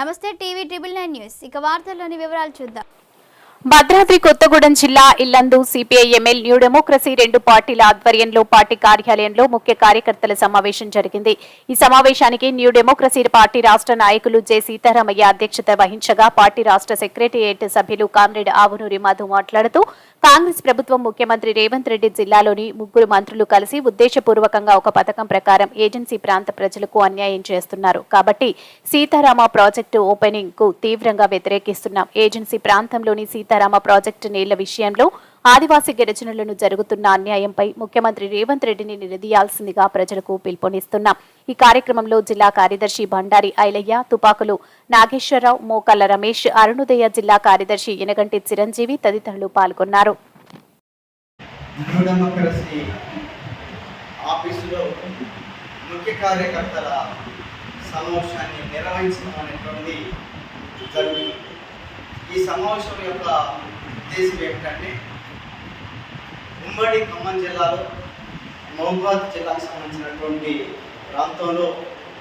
నమస్తే TV triple nine news. ఇక వార్తల్లోని వివరాలు చూద్దాం. భద్రాద్రి కొత్తగూడెం జిల్లా ఇల్లందు సిపిఐఎంఎల్ న్యూ డెమోక్రసీ రెండు పార్టీల ఆధ్వర్యంలో పార్టీ కార్యాలయంలో ముఖ్య కార్యకర్తల సమావేశం జరిగింది. ఈ సమావేశానికి న్యూ డెమోక్రసీ పార్టీ రాష్ట్ర నాయకులు జె సీతారామయ్య అధ్యక్షత వహించగా పార్టీ రాష్ట్ర సెక్రటేరియట్ సభ్యులు కామ్రేడ్ ఆవునూరి మధు మాట్లాడుతూ కాంగ్రెస్ ప్రభుత్వం ముఖ్యమంత్రి రేవంత్ రెడ్డి జిల్లాలోని ముగ్గురు మంత్రులు కలిసి ఉద్దేశపూర్వకంగా ఒక పథకం ప్రకారం ఏజెన్సీ ప్రాంత ప్రజలకు అన్యాయం చేస్తున్నారు. కాబట్టి సీతారామ ప్రాజెక్టు ఓపెనింగ్కు తీవ్రంగా వ్యతిరేకిస్తున్నాం. ఏజెన్సీ ప్రాంతంలోని సీతారామ ప్రాజెక్టు నీళ్ళ విషయంలో ఆదివాసీ గిరిజనులను జరుగుతున్న అన్యాయంపై ముఖ్యమంత్రి రేవంత్ రెడ్డిని నిలదీయాల్సిందిగా ప్రజలకు పిలుపునిస్తున్నాం. ఈ కార్యక్రమంలో జిల్లా కార్యదర్శి భండారి ఐలయ్య తుపాకులు నాగేశ్వరరావు మోకల్ల రమేష్ అరుణోదయ జిల్లా కార్యదర్శి ఎనగంటి చిరంజీవి తదితరులు పాల్గొన్నారు. ఆఫీసులో ముఖ్య కార్యకర్తల సమావేశాన్ని నిర్వహించడం అనేటువంటిది జరుగుతుంది. ఈ సమావేశం యొక్క ఉద్దేశం ఏమిటంటే ఉమ్మడి ఖమ్మం జిల్లాలో మహబాద్ జిల్లాకు సంబంధించినటువంటి ప్రాంతంలో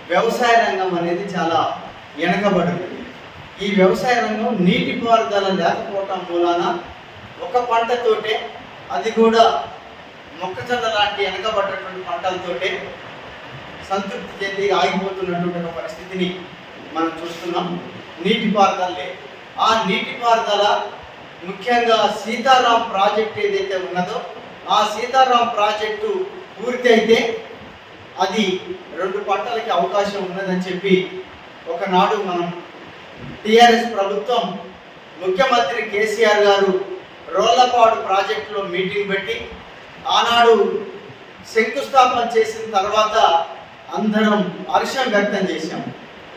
వ్యవసాయ రంగం అనేది చాలా వెనకబడింది ఈ వ్యవసాయ రంగం నీటిపారుదల లేకపోవటం మూలాన ఒక పంటతోటే అది కూడా మొక్కజొన్న లాంటి వెనకబడ్డటువంటి పంటలతోటే సంతృప్తి చెంది ఆగిపోతున్నటువంటి ఒక పరిస్థితిని మనం చూస్తున్నాం. నీటిపారుదల లేదు. ఆ నీటిపారుదల ముఖ్యంగా సీతారాం ప్రాజెక్ట్ ఏదైతే ఉన్నదో ఆ సీతారాం ప్రాజెక్టు పూర్తి అయితే అది రెండు పంటలకి అవకాశం ఉన్నదని చెప్పి ఒకనాడు మనం టిఆర్ఎస్ ప్రభుత్వం ముఖ్యమంత్రి కేసీఆర్ గారు రోళ్ళపాడు ప్రాజెక్టులో మీటింగ్ పెట్టి ఆనాడు శంకుస్థాపన చేసిన తర్వాత అందరం హర్షం వ్యక్తం చేశాం.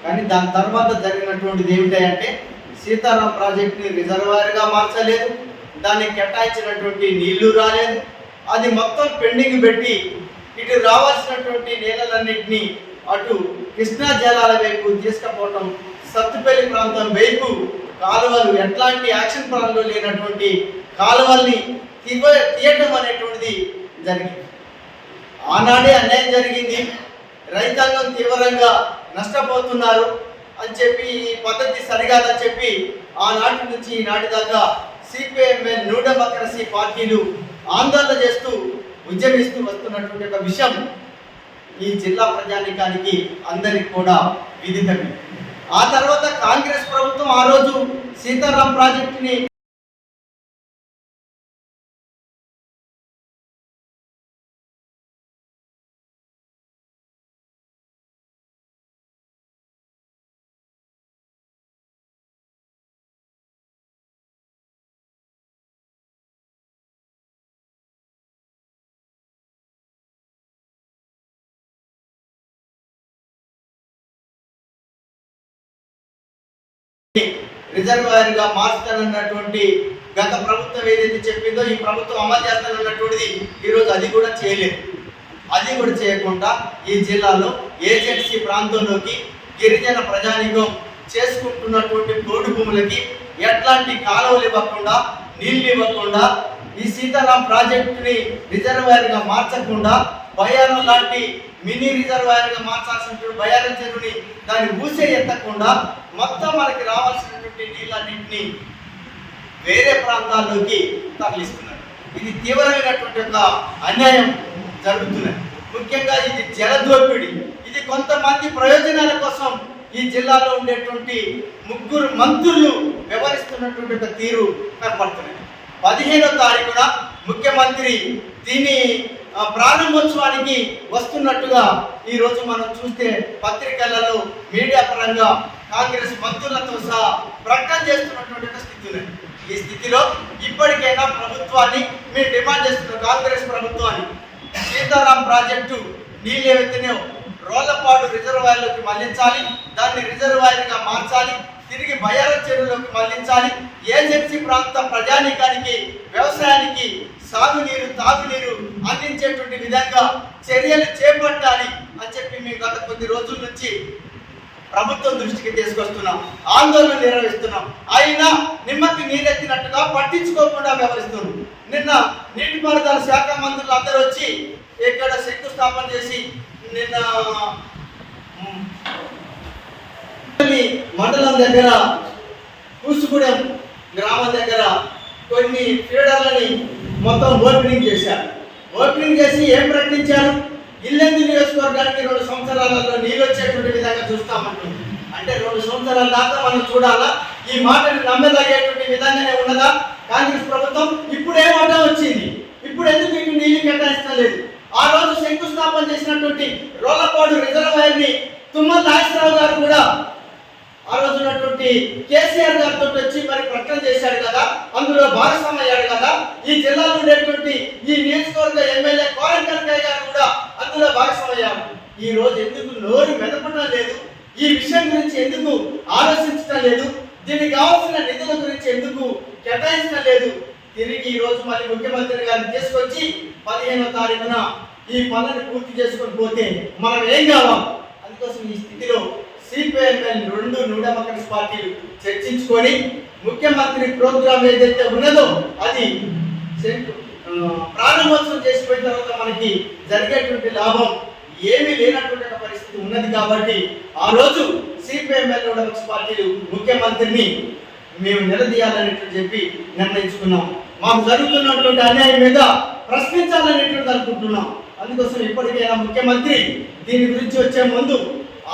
కానీ దాని తర్వాత జరిగినటువంటిది ఏమిటంటే సీతారాం ప్రాజెక్ట్ని రిజర్వాయర్గా మార్చలేదు. దానికి కేటాయించినటువంటి నీళ్ళు రాలేదు. అది మొత్తం పెండింగ్ పెట్టి ఇటు రావాల్సినటువంటి నీళ్ళలన్నింటినీ అటు కృష్ణా జలాల వైపు తీసుకపోవటం సత్తుపల్లి ప్రాంతం వైపు కాలువలు ఎట్లాంటి యాక్షన్ ప్లాన్లో లేనటువంటి కాలువల్ని తీవ తీయటం అనేటువంటిది జరిగింది. ఆనాడే అన్యాయం జరిగింది. రైతాంగం తీవ్రంగా నష్టపోతున్నారు. అని చెప్పి ఈ పద్ధతి సరికాదని చెప్పి ఆనాటి నుంచి ఈనాటి దాకా సిపిఎంఎల్ న్యూ డెమోక్రసీ పార్టీలు ఆందోళన చేస్తూ ఉద్యమిస్తూ వస్తున్నటువంటి ఒక విషయం ఈ జిల్లా ప్రజానికానికి అందరికి కూడా విదితమే. ఆ తర్వాత కాంగ్రెస్ ప్రభుత్వం ఆ రోజు సీతారాం ప్రాజెక్టుని రిజర్వాయర్గా మార్చుతానన్నటువంటి గత ప్రభుత్వం ఏదైతే చెప్పిందో ఈ ప్రభుత్వం అమలు చేస్తానన్నటువంటిది ఈరోజు అది కూడా చేయలేదు. అది కూడా చేయకుండా ఈ జిల్లాలో ఏజెన్సీ ప్రాంతంలోకి గిరిజన ప్రజానికం చేసుకుంటున్నటువంటి తోడు భూములకి ఎట్లాంటి కాలువలు ఇవ్వకుండా నీళ్ళు ఇవ్వకుండా ఈ సీతారాం ప్రాజెక్టుని రిజర్వాయర్గా మార్చకుండా బయారం లాంటి మినీ రిజర్వాయర్గా మార్చాల్సినటువంటి బయారం చెరువుని దాన్ని ఊసే ఎత్తకుండా మొత్తం మనకి రావాల్సినటువంటి నీళ్ళన్నింటినీ వేరే ప్రాంతాల్లోకి తరలిస్తున్నారు. ఇది తీవ్రమైనటువంటి ఒక అన్యాయం జరుగుతున్నది. ముఖ్యంగా ఇది జలదోపిడి. ఇది కొంతమంది ప్రయోజనాల కోసం ఈ జిల్లాలో ఉండేటువంటి ముగ్గురు మంత్రులు వ్యవహరిస్తున్నటువంటి ఒక తీరు కనపడుతున్నది. పదిహేనో తారీఖున ముఖ్యమంత్రి దీని ప్రారంభోత్సవానికి వస్తున్నట్టుగా ఈరోజు మనం చూస్తే పత్రికలలో మీడియా పరంగా కాంగ్రెస్ మంత్రులతో సహా ప్రకటన చేస్తున్నటువంటి స్థితి ఈ స్థితిలో ఇప్పటికైనా ప్రభుత్వాన్ని మేము డిమాండ్ చేస్తున్న కాంగ్రెస్ ప్రభుత్వాన్ని. సీతారాం ప్రాజెక్టు నీళ్ళు ఏవైతేనే రోళ్ళపాడు రిజర్వాయర్లోకి మళ్ళించాలి దాన్ని రిజర్వాయర్గా మార్చాలి తిరిగి బయ్యార చెరువులోకి మళ్ళించాలి. ఏజెన్సీ ప్రాంత ప్రజానీకానికి వ్యవసాయానికి సాగునీరు తాగునీరు అందించేటువంటి విధంగా చర్యలు చేపట్టాలి అని చెప్పి మేము గత కొద్ది రోజుల నుంచి ప్రభుత్వం దృష్టికి తీసుకొస్తున్నాం. ఆందోళన నిర్వహిస్తున్నాం. అయినా నిమ్మకి నీరెత్తినట్టుగా పట్టించుకోకుండా వ్యవహరిస్తున్నాం నిన్న నీటిపారుదల శాఖ మంత్రులు అందరూ వచ్చి ఇక్కడ శంకుస్థాపన చేసి నిన్న మండలం దగ్గర కూసుగూడెం గ్రామం దగ్గర కొన్ని ఫీడర్లని మొత్తం ఓపెనింగ్ చేశారు. ఓపెనింగ్ చేసి ఏం ప్రకటించారు? ఇల్లెందు నియోజకవర్గానికి రెండు సంవత్సరాలలో నీళ్ళు వచ్చేటువంటి విధంగా చూస్తామంటుంది అంటే రెండు సంవత్సరాల దాకా మనం చూడాలా? ఈ మాటని నమ్మదగేటువంటి విధంగానే ఉన్నదా? కాంగ్రెస్ ప్రభుత్వం ఇప్పుడు ఏం అడ్డం వచ్చింది. ఇప్పుడు ఎందుకు మీకు నీళ్ళు లేదు ఆ రోజు శంకుస్థాపన చేసినటువంటి రోలపాడు రిజర్వాయర్ని తుమ్మల నాగేశ్వరరావు గారు కూడా ఆ రోజు ఉన్నటువంటి కేసీఆర్ గారితో వచ్చి మరి ప్రకటన చేశాడు కదా అందులో భాగస్వామి అయ్యాడు కదా ఈ జిల్లాలో ఉండేటువంటి ఈ నియోజకవర్గ ఎమ్మెల్యే కోరం కనకయ్య గారు కూడా అందులో భాగస్వామి అయ్యారు. ఈ రోజు ఎందుకు నోరు మెదపడం లేదు? ఈ విషయం గురించి ఎందుకు ఆలోచించడం లేదు? దీనికి కావాల్సిన నిధుల గురించి ఎందుకు కేటాయించడం లేదు? తిరిగి ఈ రోజు మళ్ళీ ముఖ్యమంత్రి గారిని తీసుకొచ్చి పదిహేనో తారీఖున ఈ పనులను పూర్తి చేసుకొని పోతే మనం ఏం కావాలి? అందుకోసం ఈ స్థితిలో సిపిఐఎంఎల్ రెండు నూట కాంగ్రెస్ పార్టీలు చర్చించుకొని ముఖ్యమంత్రి ప్రోగ్రామ్ ఏదైతే ఉన్నదో అది శంకు- ఆ, ప్రారంభోత్సవం చేసిపోయిన తర్వాత మనకి జరిగేటువంటి లాభం ఏమీ లేనటువంటి పరిస్థితి ఉన్నది కాబట్టి ఆ రోజు సిపిఐఎంఎల్ నూడ పార్టీలు ముఖ్యమంత్రిని మేము నిలదీయాలనేటువంటి చెప్పి నిర్ణయించుకున్నాం. మాకు జరుగుతున్నటువంటి అన్యాయం మీద ప్రశ్నించాలనేటువంటి అనుకుంటున్నాం. అందుకోసం ఇప్పటికైనా ముఖ్యమంత్రి దీని గురించి వచ్చే ముందు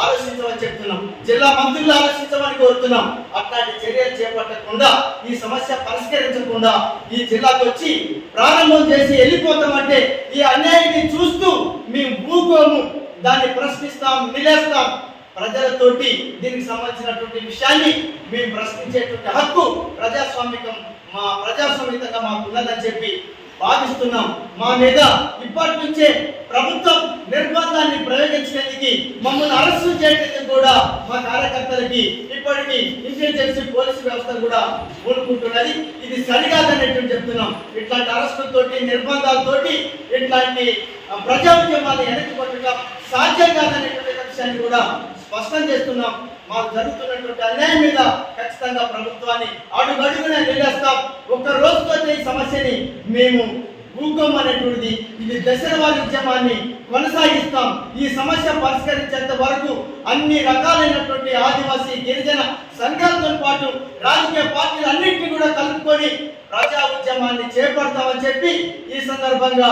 ఆలోచించమని చెప్తున్నాం. జిల్లా మంత్రులు ఆలోచించమని కోరుతున్నాం. అట్లాంటి చర్యలు చేపట్టకుండా ఈ సమస్య పరిష్కరించకుండా ఈ జిల్లాకు వచ్చి ప్రారంభం చేసి వెళ్ళిపోతామంటే ఈ అన్యాయాన్ని చూస్తూ మేము భూకోము దాన్ని ప్రశ్నిస్తాం నిలేస్తాం ప్రజలతోటి దీనికి సంబంధించినటువంటి విషయాన్ని మేము ప్రశ్నించేటువంటి హక్కు ప్రజాస్వామికం మా ప్రజాస్వామికంగా మాకు ఉన్నదని చెప్పి భావిస్తున్నాం మా మీద ఇప్పటి నుంచే ప్రభుత్వం నిర్బంధాన్ని ప్రయోగించడానికి మమ్మల్ని అరెస్టు చేయడానికి కూడా మా కార్యకర్తలకి ఇప్పటికీ ఇంటెలిజెన్స్ పోలీసు వ్యవస్థ కూడా కోరుకుంటున్నది ఇది సరికాదనేటువంటి చెప్తున్నాం. ఇట్లాంటి అరెస్టులతోటి నిర్బంధాలతోటి ఇట్లాంటి ప్రజా ఉద్యమాలు వెనక్కి కొట్టడం సాధ్యం కాదనేటువంటి విషయాన్ని కూడా స్పష్టం చేస్తున్నాం. మాకు జరుగుతున్నటువంటి అన్యాయం మీద ఖచ్చితంగా ప్రభుత్వాన్ని అడుగడుగునే నిలేస్తాం. ఒక్క రోజుతో ఈ సమస్యని మేము భూకం అనేటువంటిది ఇది దశల ఉద్యమాన్ని కొనసాగిస్తాం. ఈ సమస్య పరిష్కరించేంత వరకు అన్ని రకాలైనటువంటి ఆదివాసీ గిరిజన సంఘాలతో పాటు రాజకీయ పార్టీలు అన్నింటినీ కూడా కలుపుకొని ప్రజా ఉద్యమాన్ని చేపడతామని చెప్పి ఈ సందర్భంగా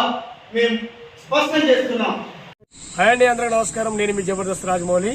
మేము స్పష్టం చేస్తున్నాం. హాయ్ అండి అందరూ నమస్కారం. నేను మీ జబర్దస్త్ రాజమౌళి.